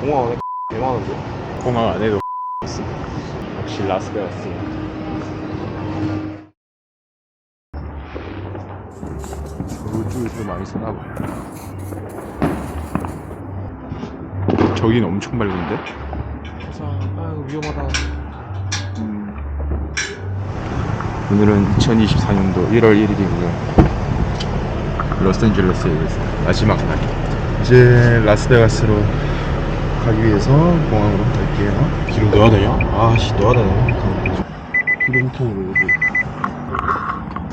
공항 안에 개 많은데? 공항 안에도 있어. 역시 라스베가스. 우주를 많이 쓰나 봐. 저긴 엄청 밝은데? 자, 아유 위험하다. 오늘은 2024년도 1월 1일이고요. 로스앤젤레스에 마지막 날. 이제 라스베가스로 가기 위해서 공항으로 갈게요. 기름 넣어야 되냐? 아씨 넣어야 되네. 기름통으로 여기.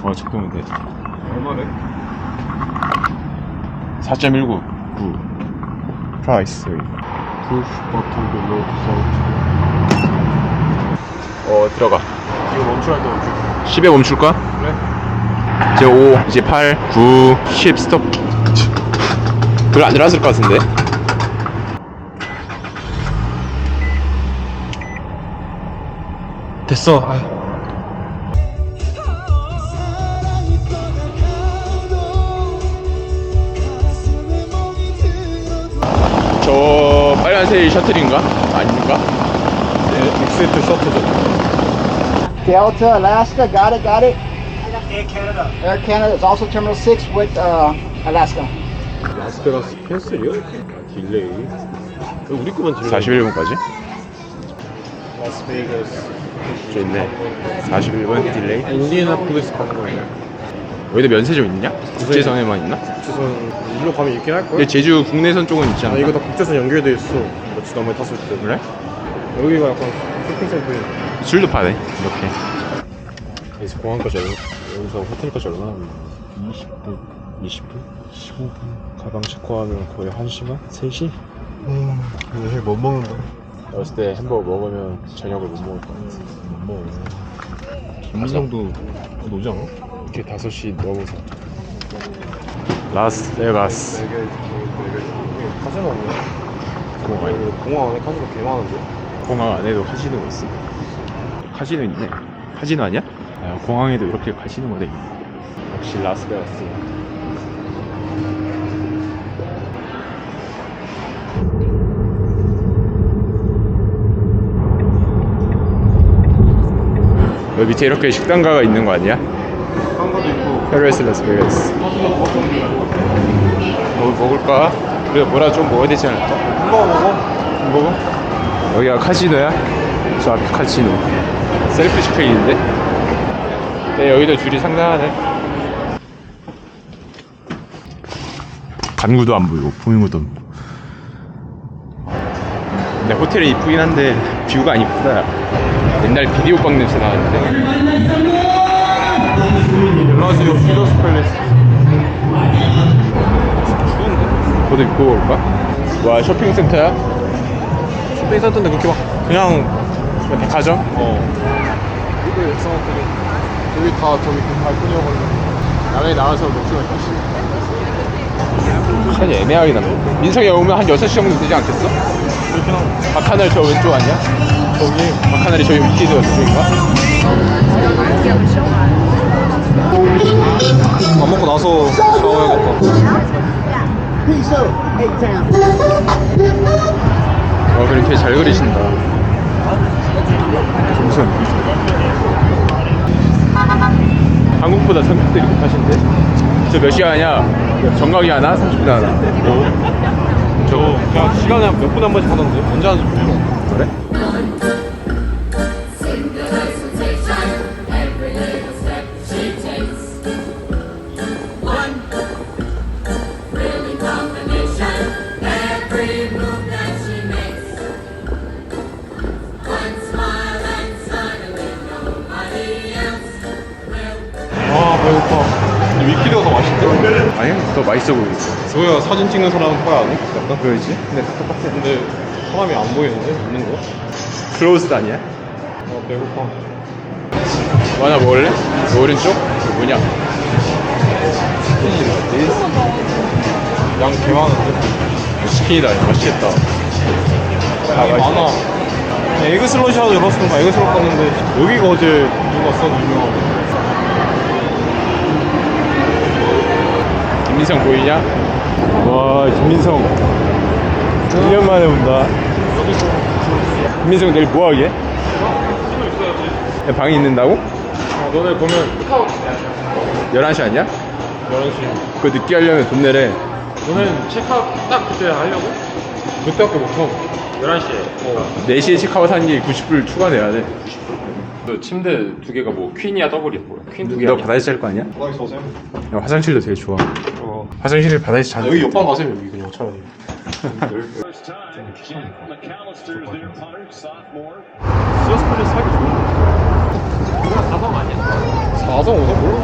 어, 적용은 돼. 얼마네? 4.19. 9. 프라이스. Push button below 어, 들어가. 이거 멈추라 때 멈추. 10에 멈출까? 그래? 이제 5, 이제 8, 9, 10 스톱. 별로 안 들어갔을 것 같은데. 됐어. 아유. 저 빨간색이 셔틀인가? 아닌가? 엑세트 셔틀. Delta, Alaska, got it, got it. Air Canada. Air Canada is also Terminal 6 with uh, Alaska. 라스베가스 캔슬이요? 아, 딜레이. 왜 우리 거만 딜레이? 41분까지? 라스베이거스. 저 있네. 41분 딜레이. 인디애나폴리스 거예요. 여기도 면세점 있냐? 국제선에만 있나? 국제선 일로 가면 있긴 할 근데 걸. 제주 국내선 쪽은 있지 아 않나? 이거 다 국제선 연결돼 있어. 나 지난번에 탔을 때. 그래? 여기가 약간 쇼핑센터에. 술도 파네 이렇게 여기서 공항까지 얼마, 여기서 호텔까지 얼마나 걸려? 20분, 20분, 15분. 가방 체크하면 거의 1시간? 3시? 음, 근데 못 먹는다. 어렸을 때 햄버거 먹으면 저녁을 못 먹을 것 같아 못 먹어. 김민성도 오지 않아? 이렇게 5시 넘어서 라스베가스 카지노 없네. 공항 안에 공항 안에 카지노 개 많은데? 공항 안에도 카지노가 있어 카지노 있네 카지노 아니야? 아, 공항에도 이렇게 카지노가 돼 있네 역시 라스베가스 여기 밑에 이렇게 식당가가 있는 거 아니야? 있고. 페레스 라스베가스 뭐 먹을까? 그래 뭐라 좀 먹어야 되지 않을까? 햄버거 먹어? 먹어? 여기가 카지노야? 저 앞에 카지노 셀프 체크인인데? 네 여기도 줄이 상당하네 간구도 안 보이고 보이고도 근데 호텔이 이쁘긴 한데 뷰가 안 이쁘다 옛날 비디오 방 냄새 나는데 안녕하세요. 피더스 팰리스. 추운데? 그것도 입고 올까? 와 쇼핑센터야? 쇼핑센터인데 그렇게 막 그냥 백화점? 어. 이거 역사한테 여기 다 저기 그 발코니여가지고 야외 나가서 맥주가 훨씬 시간이 애매하게 남네 민성이 오면 한 6시 정도 되지 않겠어? 그렇긴 하고 박하늘 저 왼쪽 아니야? 저기 박하늘이 저기 위키드 왼쪽인가? 밥 먹고 나서 샤워해야겠다. 어 그렇게 잘 그리신다 무슨 한국보다 성격도 이렇게 타신데 저몇 시간이야? 정각이 하나? 30분 하나? 저 그냥 시간에 몇 분에 한 번씩 하던데 언제 하는지 모르겠어. 그래? 더 맛있어 보이겠어 저야 사진 찍는 사람은 거야 아니? 약간 그러지? 근데 다 똑같아 근데 사람이 안 보이는데 있는 거? 클로즈드 아니야? 아 배고파. 뭐 하나 먹을래? 그 오른쪽? 그 뭐냐? 양개 많은데. 치킨이다 맛있겠다 양이 맛있어. 많아. 그냥 에그 슬러시라도 열었으면 에그 슬러 갔는데 여기가 어제 누가 써도 유명하고. 김민성 보이냐? 와 김민성 1년 만에 온다. 민성 내일 뭐 하게? 방이 있는다고? 아, 너네 보면 11시 아니야? 11시 그거 늦게 하려면 돈 내래. 너는 체크아웃 딱 그때 하려고? 그때밖에 못하고 11시에 어. 4시에 체크아웃 하는 게 90불 추가 내야 돼. 너 침대 두 개가 뭐 퀸이야 더블이야 뭐야? 퀸 두 개. 너 바다에서 잘 거 아니야? 바닥에서 오세요 야, 화장실도 되게 좋아. 어. 화장실을 바다에서 자. 여기 옆방 가세요 여기 그냥 차라리 시어스플릿 살기 좋은데 그냥 4성 아니야? 4성 5성 몰라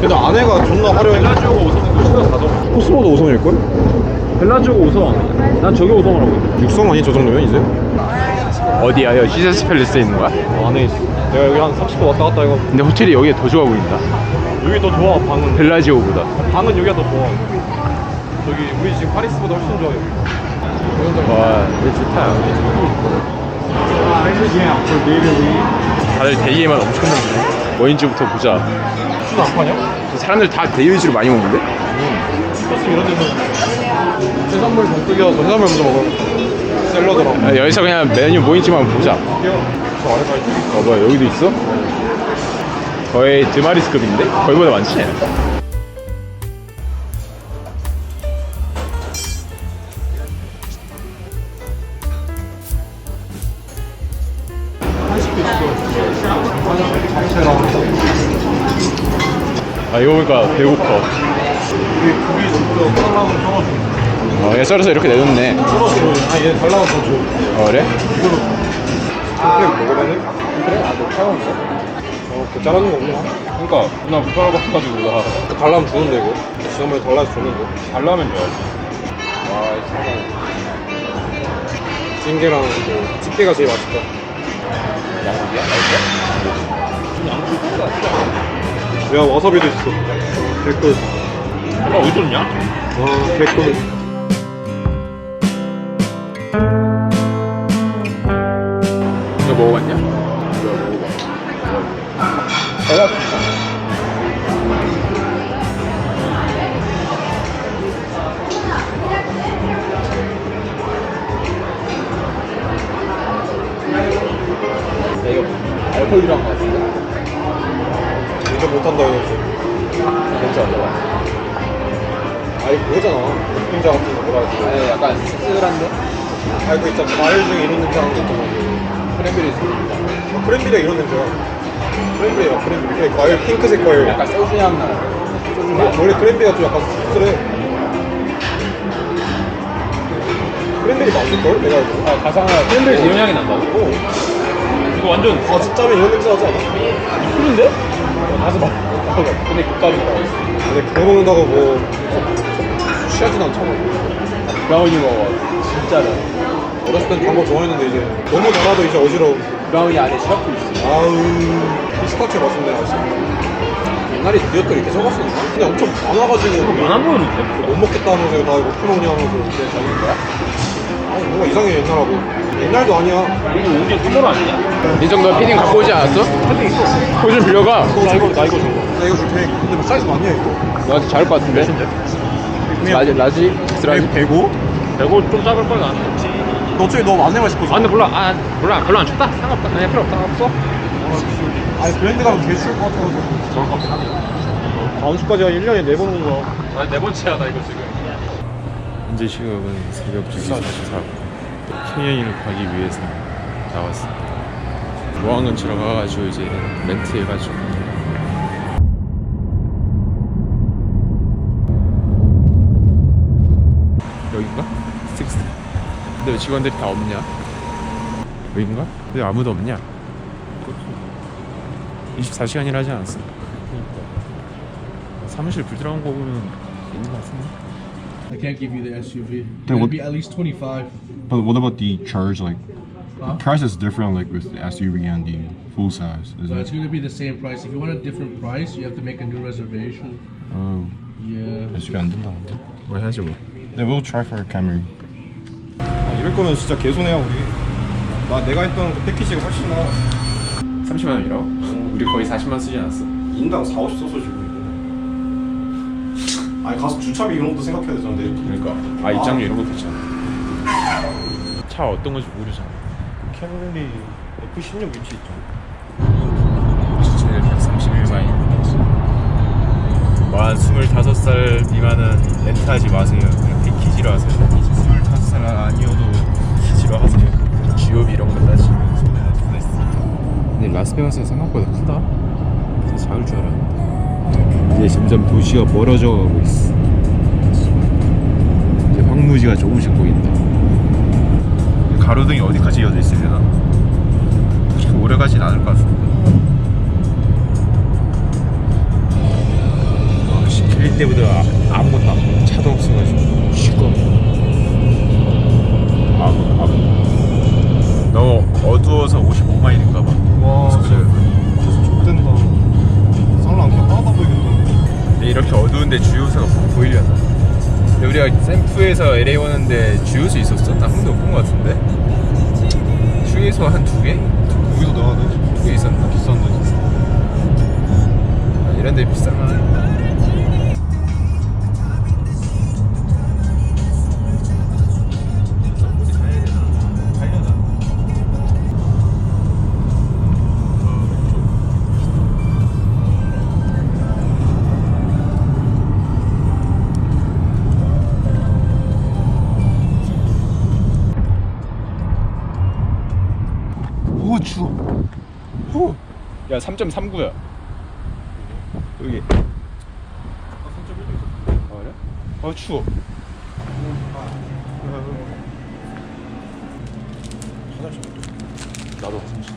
근데 안에가 존나 화려해 벨라지오가 5성이고 시가 4성 코스모도 5성일걸? 벨라지오가 5성 아니야 난 저게 5성을 하고 있어 6성 아니 저 정도면 이제? 어디야? 여기 시세스 팰리스에 있는 거야? 어, 안에 있어 내가 여기 한 30분 왔다 갔다 해가지고 근데 호텔이 여기가 더 좋아 보인다. 여기 더 좋아 방은 벨라지오보다. 방은 여기가 더 좋아 저기 우리 지금 파리스보다 훨씬 좋아 여기 와, 여기 좋다. 다들 데이에만 엄청 먹네. 뭐인지부터 보자. 술안 파냐? 사람들 다 데이 위주로 많이 먹는데? 사실 이런 데는 해산물 정뚝이어서 해산물 먼저 먹어 샐러드랑 아, 여기서 그냥 메뉴 보자. 저 아래 가있지 어, 뭐야, 여기도 있어? 거의 드마리스급인데? 거기보다 많지? 아, 이거 보니까 배고파. 이게 고기 진짜 달라면 썰어줘 어, 얘 썰어서 이렇게 내줬네. 썰어줘 아얘 달라면 더 줘. 어, 그래? 그래 먹으면은? 그래? 아너 차가운데? 어, 그 자르는 거구나. 그니까, 나 불편하고 가지고 나. 그 달라면 주는데, 이거. 지난번에 달라서 줬는데. 달라면 줘야지. 와, 이 사람. 찜개랑 그 집게가 제일 맛있다. 양고기야? 양고기 야, 와사비도 있어. 개꿀. 아, 어디 줬냐? 와, 개꿀. 이거 먹어봤냐? 이거 먹어봐. 샐러드. 야, 이거 거 같은데? 운전 못한다, 이거지. 나와. 아니, 그거잖아. 혼자 같은 거 뭐라 하지? 아니, 약간 씁쓸한데? 그 있잖아 과일 중에 이런 냄새 나는 거 있잖아 크랜베리 어, 크랜비레 이런 냄새야 크랜비레야 크랜비레 그래, 과일 핑크색 과일 약간 소주 향 나. 어, 원래 크랜비레가 좀 약간 씁쓸해 크랜베리 맛있걸? 내가 알고 아, 가상화 크랜베리 이런 향이 난다고? 어. 이거 완전 아 진짜면 이런 냄새 나지 않아? 이쁜데? 가서 봐. 근데 국밥이다. 근데 그거 먹는다고 뭐 취하진 않잖아 브라우니 먹어. 진짜로. 어렸을 땐 단거 좋아했는데 이제 너무 달아도 이제 어지러워 브라우니 안에 시럽도 있어. 아우 피스타치오 맛있네 아직 옛날에 디어트를 이렇게 적었었나? 근데 엄청 많아가지고 안 보이는데? 못 먹겠다 하면서 다 이거 풀어오냐 하면서 근데 저긴 거야? 아니 뭔가 이상해 옛날하고 옛날도 아니야 이거 언제 투모로 아니냐? 민정 너 피딩 갖고 오지 않았어? 할때 있어 그거 좀 빌려가. 나 이거 나 이거 줘나 이거 줄 테니까 근데 뭐 사이즈 많냐 이거 너한테 잘할 것 같은데? 라지, 라지? 엑스라지? 105? 105좀 작을 걸 나는. 너 어차피 너 안내만 싶어서 아, 근데 몰라. 아, 몰라. 별로 안 춥다. 상관없다. 그냥 필요 없다. 없어? 아니 브랜드 가면 개 추울 것 같아서 좋을 것 같긴 하네. 다음 주까지 한 1년에 4번 오는 거야 아, 네 번째야, 나 이거 지금. 현재 시각은 새벽 2시 44분. 케이를 가기 위해서 나왔습니다. 모항은 들어가가지고 이제 렌트 해가지고. 여긴가? 스틱스. 근데 왜 직원들이 다 없냐? 여긴가? 왜 아무도 없냐? 24시간이라 하지 않았어? 사무실 불 들어간 거 보면 있는 것 같은데? I can't give you the SUV. Then It'll what- be at least 25. But what about the charge? Like, Huh? the price is different, like with the SUV and the full size. Is So it's it? going to be the same price. If you want a different price, you have to make a new reservation. Oh, Yeah. SUV 안 된다는데? 뭐 해야지 뭐 Then we'll try for a Camry. 아, 이럴 거면 진짜 개손해야 우리. 나 내가 했던 그 패키지가 훨씬 나아 30만 원이라고? 우리 거의 40만 쓰지 않았어? 인당 4, 50 써서 지금 아니 가서 주차비 이런 것도 생각해야 되잖아 그러니까. 아 입장료 이런 거 괜찮아. 차 어떤 건지 모르잖아. 캐롤리 F16 위치 있죠. 주차를 131만이 뭐한 25살 미만은 렌트하지 마세요. 그냥 패키지로 하세요 25살 아니어도 패키지로 하세요 주요비 이런 거 따지면 손해나 존나 있으니까 근데 라스베가스가 생각보다 크다. 그래서 작을 줄 알았는데. 이제 점점 도시가 멀어져 가고 있어. 이제 황무지가 조금씩 보인다. 가로등이 어디까지 이어져 있으려나? 그렇게 오래 가진 않을 것 같은데 아, 씨, 길 때보다 아, 아무것도 안 보여. 차도 없어가지고. 시꺼 아무 아무 너무 어두워서 55마일인가 봐 와 진짜 X된다 쌍랑 그냥 하나도 안 보이겠네 근데 이렇게 어두운데 주유소가 뭐 보이려나 근데 우리가 샘프에서 LA 오는데 주유소 있었어? 나 한 번도 못 본 것 같은데 주유소 한 두 개? 여기서 넣어야 돼? 두 개 있었나? 비싼데 아, 이런 데 비쌀만 야 3.39야. 여기. 아 3.1도 있었어 아 그래? 아 추워. 나도 화장실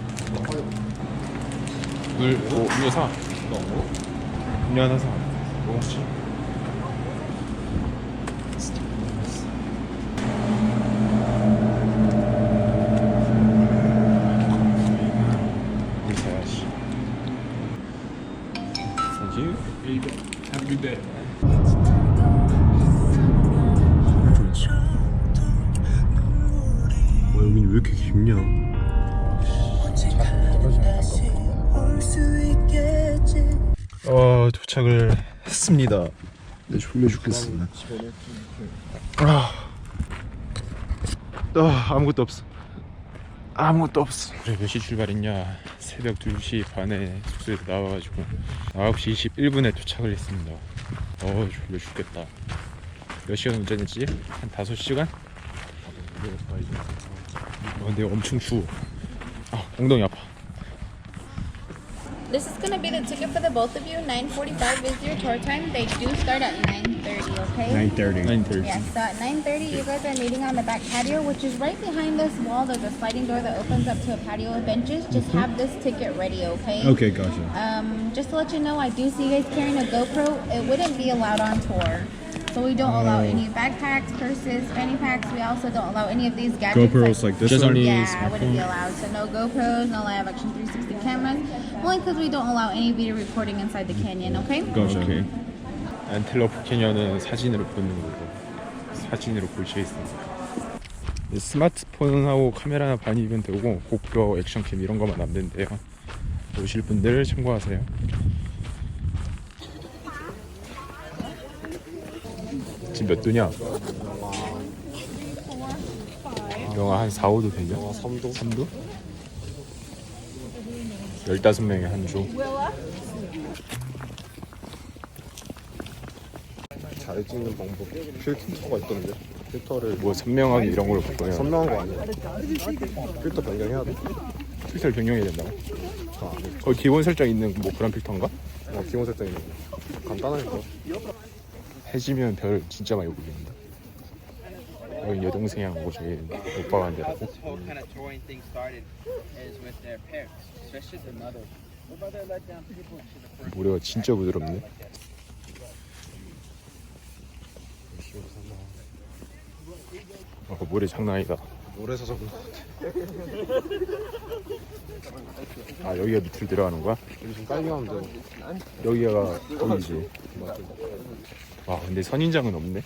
물, 뭐, 음료 사. 음료 하나 사. 뭐 먹지? 했습니다. 네 졸려 죽겠습니다. 아, 아 아무것도 없어. 아무것도 없어. 그래 몇 시 출발했냐? 새벽 2시 반에 숙소에서 나와가지고 9시 21분에 도착을 했습니다. 어 졸려 죽겠다. 몇 시간 운전했지? 한 5시간? 어, 근데 엄청 추워. 아 엉덩이 아파 This is gonna be the ticket for the both of you. 9:45 is your tour time. They do start at 9:30. Okay. 9.30 9.30 Yes. So at 9:30, you guys are meeting on the back patio, which is right behind this wall. There's a sliding door that opens up to a patio with benches. Just have this ticket ready. Okay. Okay gotcha Um, just to let you know, I do see you guys carrying a GoPro. It wouldn't be allowed on tour. So we don't allow any backpacks, purses, fanny packs. We also don't allow any of these gadgets. GoPros like this Just one? only Yeah, wouldn't be allowed. So no GoPros, no live action 360 cameras. Only because we don't allow any video recording inside the canyon. Okay. Gotcha 오케이 안텔로프 캐년은 사진으로 보는 거고 사진으로 볼 수 있습니다 스마트폰하고 카메라 반입은 되고 고프로 액션캠 이런 거만 안 된대요 오실 분들 참고하세요 몇 도냐? 영하 한 4, 5도 되냐? 3도? 3도? 15명에 한 조. 잘 찍는 방법 필터가 있던데 필터를 뭐 선명하게 이런 걸 바꿔요. 선명한 거 아니야 필터 변경해야 돼 필터를 변경해야 된다고? 아, 네. 거기 기본 설정 있는 뭐 그런 필터인가? 어, 기본 설정이 간단하니까 해지면 별 진짜 많이 보입니다. 여기 여동생이랑 저희 오빠가 한 데라고. 모래가 진짜 부드럽네. 아, 모래 장난 아니다. 모래사장 아 여기가 밑으로 내려가는 거야? 요즘 빨리하면 돼 여기가 거기지. 와 근데 선인장은 없네.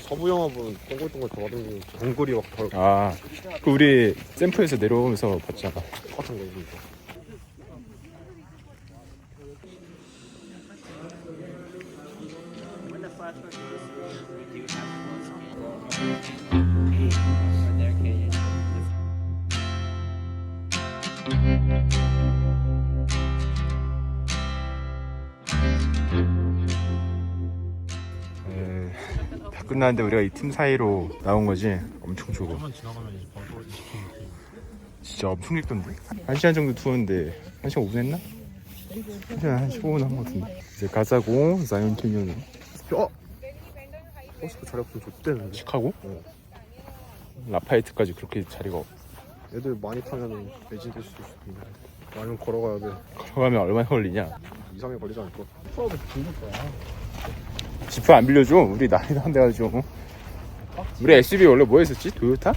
서부 영화분 동글동글 돌아다니는 동굴이 막 덜, 아, 그 우리 샘프에서 내려오면서 봤잖아. 똑같은 거 입으 끝났는데 우리가 이팀 사이로 나온 거지 엄청 좁아 진짜 엄청 깊던데 한 시간 정도 투어인데 한 시간 5분 했나? 한 시간 한 15분 한 거 같은데 이제 가자고 자이언 캐니언으로 어? 버스가 자리 없으면 좋대는데 시카고? 어 라파이트까지 그렇게 자리가 없 애들 많이 타면 매진될 수도 있습니다. 아니면 걸어가야 돼. 걸어가면 얼마나 걸리냐 2, 3일 걸리지 않을까? 지프 안 빌려줘 우리 나이도 안 돼가지고 우리 SUV 원래 뭐 했었지? 도요타?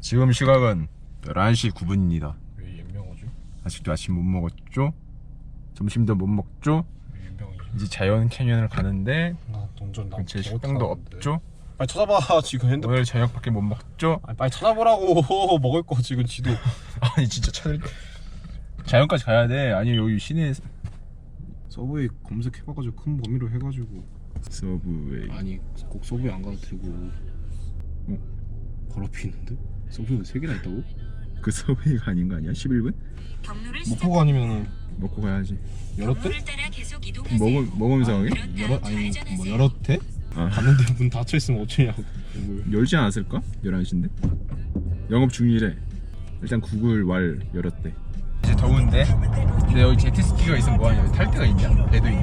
지금 시각은 11시 9분입니다 왜 연명하죠? 아직도 아침 못 먹었죠? 점심도 못 먹죠? 이제 자이언 캐니언을 가는데 나 동전 나. 제 식당도 없죠? 빨리 찾아봐 지금 핸드폰. 오늘 저녁밖에 못 먹죠? 아니, 빨리 찾아보라고 먹을 거 지금 지도. 아니 진짜 찾을 자이언까지 가야 돼 아니 여기 시내 서브웨이 검색해봐가지고 큰 범위로 해가지고. 서브웨이 아니 꼭 서브웨이 안 가도 되고. 어? 바로 앞에 있는데? 서브웨이 세 개나 있다고? 그 서브웨이가 아닌 거 아니야? 11분? 목포가 아니면은 먹고 가야지 열었대? 먹음, 먹으면서 가게? 열어 아니 뭐 열었대? 아. 갔는데 문 닫혀 있으면 어쩌냐고. 뭘. 열지 않았을까? 11시인데? 영업 중이래 일단 구글 왈 열었대 더운데 근데 여기 제트스키가 있으면 뭐하냐 여기 탈 데가 있냐? 배도 있네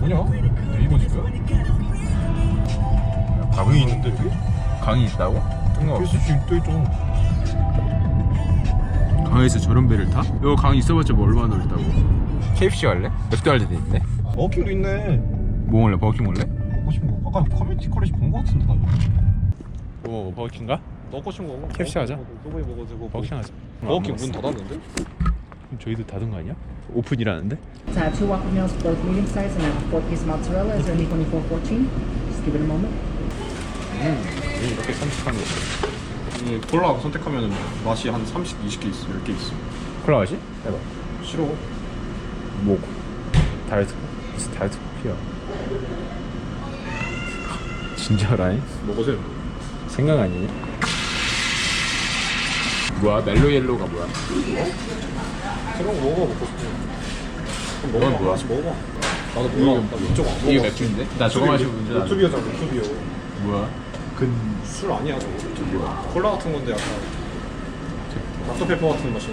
뭐냐? 네이버 지금? 가보이 있는데 여기? 강이 있다고? 뜬금없어 필수 지금 또 있잖아. 강에서 저런 배를 타? 여기 강 있어봤자 뭐 얼마나 넓다고 KFC 갈래? 맥도날드 있네 버킹도 있네. 뭐 먹을래? 버거킹 먹을래? 먹고 싶은 거. 아까 커뮤니티 컬레지 본거 같은데 나. 뭐 버거킹가? 먹고 싶은 거. KFC 하자. 서브웨이 먹어도 되고. 버거킹 하자 버킹 문 닫았는데? 그럼 저희도 닫은 거 아니야? 오픈이라는데? Whopper meals, both medium size, and I have a four piece mozzarella. Is there any 2414? Just give it a moment. 이렇게 선택한 거이 콜라 선택하면 맛이 한 30, 20개 있어. 10개 있어. 콜라 맛이? 해봐 싫어. 뭐 다이어트 무슨 다이어트 커피야 진짜라니? 먹으세요. 생각 아니냐? 뭐야 멜로 옐로가 뭐야? 새로운 거 먹어 먹고 싶어. 그럼 먹어. 뭐야? 같이 먹어봐. 나도 몰라. 나 이쪽 안 먹어. 이거 맥주인데? 나 저거 마시고 문제 안 루투비어잖아. 루투비어. 뭐야? 술 아니야 저거. 루투비어. 콜라 같은 건데 약간 닥터페퍼 같은 맛이.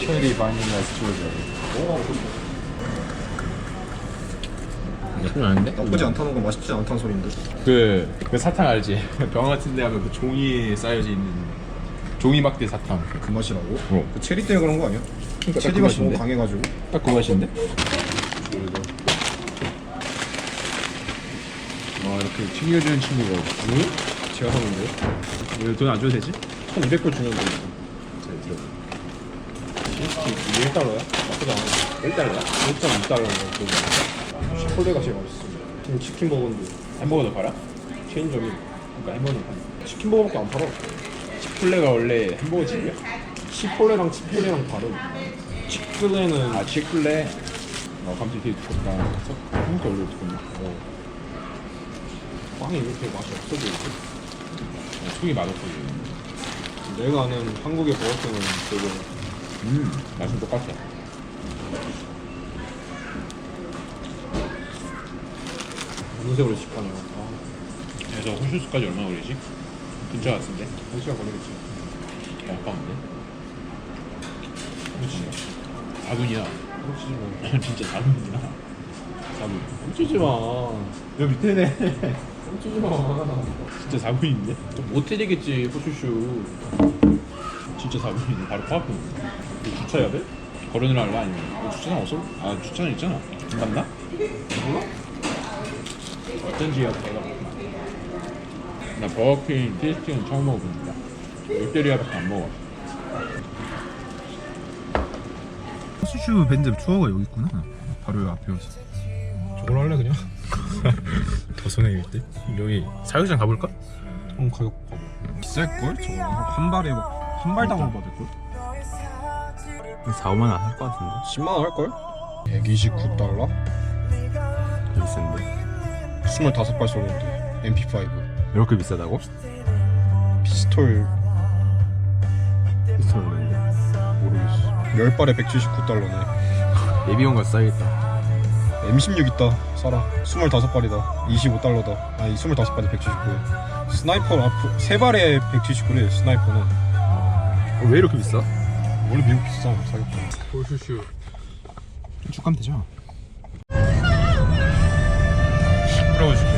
체리 바닐라 스트로베리 먹어 먹고 싶어. 나쁘지 않은데? 나쁘지 않다는 건 맛있지 않다는 소리인데. 그, 그 사탕 알지? 병 같은 데 하면 그 종이에 쌓여져 있는 종이 막대 사탕 그 맛이라고? 어. 그 체리 때문에 그런 거 아니야? 그러니까 체리 딱그 맛이 너무? 강해가지고. 딱 그 맛인데? 와 이렇게 챙겨주는 친구가 응? 제가 샀는데. 왜돈 안 줘도 되지? 1200불 주면 돼. 잘 들어. 이게 1달러야? 나쁘지 않아. 1달러야? 1.2달러인가 그거. 치폴레가 제일 맛있어. 지금 치킨 먹었는데 햄버거도 팔아? 체인점이 그러니까 햄버거도 팔아 치킨 버거밖에 안 팔아. 치플레가 원래 햄버거 집이야? 치폴레랑 치폴레랑 다른. 치폴레는 아 치플레 아 감튀 되게 두껍다 한국도 원래 두껍네 어. 빵이 이렇게 맛이 없어 보이지? 어, 속이 맛없어 보여 내가 아는 한국의 버거킹은 되게 음 맛은 똑같아 무슨 세월에 집하냐. 아, 그래서 호슈스까지 얼마나 걸리지? 근처 같은데? 한 시간 걸리겠지. 가까운데? 그렇지 4분이야 훔치지 마. 진짜 4분이야 4분 훔치지 마. 여 밑에네 훔치지 마. 진짜 4분인데? 좀 못해지겠지, 호슈슈. 진짜 4분이네 바로 이거 주차해야 돼? 걸어놓으라 아니면 어, 주차장 없어? 아 주차장 있잖아 안 갔나? 몰라? 어쩐지 내가. 나 버거킹 테이스팅은 처음 먹어봅니다 롯데리아밖에 안 먹어 수슈 밴드 투어가 여기 있구나 바로 여기 앞에 왔어 저걸 할래, 그냥? 더 손해겠지? 여기 사육장 가볼까? 형 가격 봐봐. 비쌀걸? 저거 한 발에 막한 발당 으로 받을걸? 4, 5만 원 할 것 같은데 10만 원 할걸? 129달러? 비싼데 25발 쏘는데 MP5 이렇게 비싸다고? 피스톨 비싼 건데. 모르겠어. 10발에 179달러네. 예비원 가서 싸야겠다. M16 있다. 사라. 25발이다. 25달러다. 아니 25발에 179 스나이퍼는 앞으로 3발에 179래 스나이퍼는. 어, 왜 이렇게 비싸? 원래 미국 비싸 사격장 홀슈슈 쭉 가면 되죠. 시끄러워 죽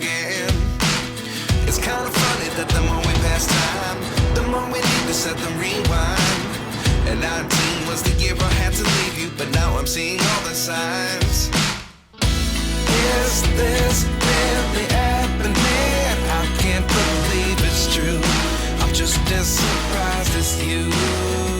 again. It's kind of funny that the more we pass time, the more we need to set the rewind. And 19 was the year I had to leave you, but now I'm seeing all the signs. Is this really just as surprised as you.